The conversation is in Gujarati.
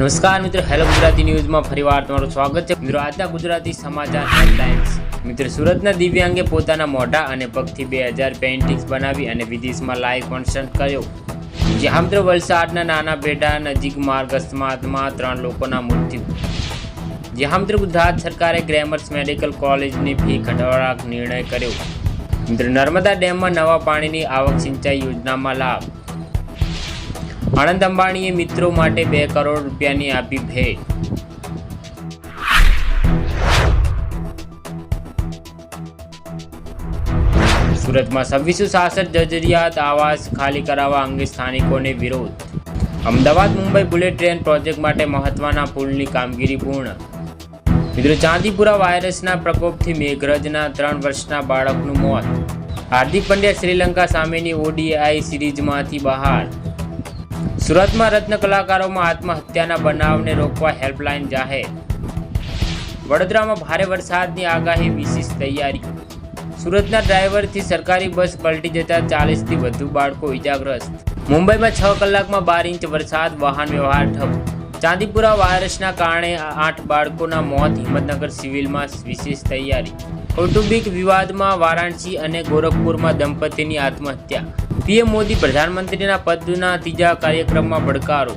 નમસ્કાર મિત્રો, હેલો ગુજરાતી ન્યૂઝમાં ફરીવાર તમારું સ્વાગત છે. મિત્રો, આજના ગુજરાતી સમાચાર હેડલાઇન્સ મિત્રો, સુરતના દિવ્યાંગે પોતાના મોઢા અને પગથી બે હજાર પેઇન્ટિંગ્સ બનાવી અને વિદેશમાં લાઈવ કોન્સર્ટ કર્યો. જ્યાં વલસાડના નાના બેડા નજીક માર્ગ અકસ્માતમાં ત્રણ લોકોના મૃત્યુ. જ્યાં ગુજરાત સરકારે ગ્રેમર્સ મેડિકલ કોલેજની ફી ઘટાડવા નિર્ણય કર્યો. મિત્રો, નર્મદા ડેમમાં નવા પાણીની આવક સિંચાઈ યોજનામાં લાભ. આનંદ અંબાણીએ મિત્રો માટે બે કરોડ રૂપિયાની આપી ભેટ. સુરતમાં છવ્વીસો સાસઠ જજરિયાત આવાસ ખાલી કરાવવા અંગે સ્થાનિકોને વિરોધ. Ahmedabad Mumbai bullet train project માટે મહત્વના પુલની કામગીરી પૂર્ણ. મિત્રો, ચાંદીપુરા વાયરસના પ્રકોપથી મેઘરજના ત્રણ વર્ષના બાળકનું મોત. હાર્દિક પંડ્યા શ્રીલંકા સામેની ઓડીઆઈ સિરીઝમાંથી બહાર. સુરતમાં રત્ન કલાકારોમાં આત્મહત્યાના બનાવને રોકવા હેલ્પલાઇન જાહેર. વડોદરામાં ભારે વરસાદની આગાહી વિશેષ તૈયારી. સુરતના ડ્રાઈવરથી સરકારી બસ પલટી જતા ચાલીસથી વધુ બાળકો ઇજાગ્રસ્ત મુંબઈમાં છ કલાકમાં બાર ઇંચ વરસાદ, વાહન વ્યવહાર ઠપ. ચાંદીપુરા વાયરસના કારણે આઠ બાળકોના મોત હિંમતનગર સિવિલમાં વિશેષ તૈયારી. કૌટુંબિક વિવાદમાં વારાણસી અને ગોરખપુરમાં દંપતીની આત્મહત્યા. પીએમ મોદી પ્રધાનમંત્રીના પદના ત્રીજા કાર્યક્રમમાં ભડકારો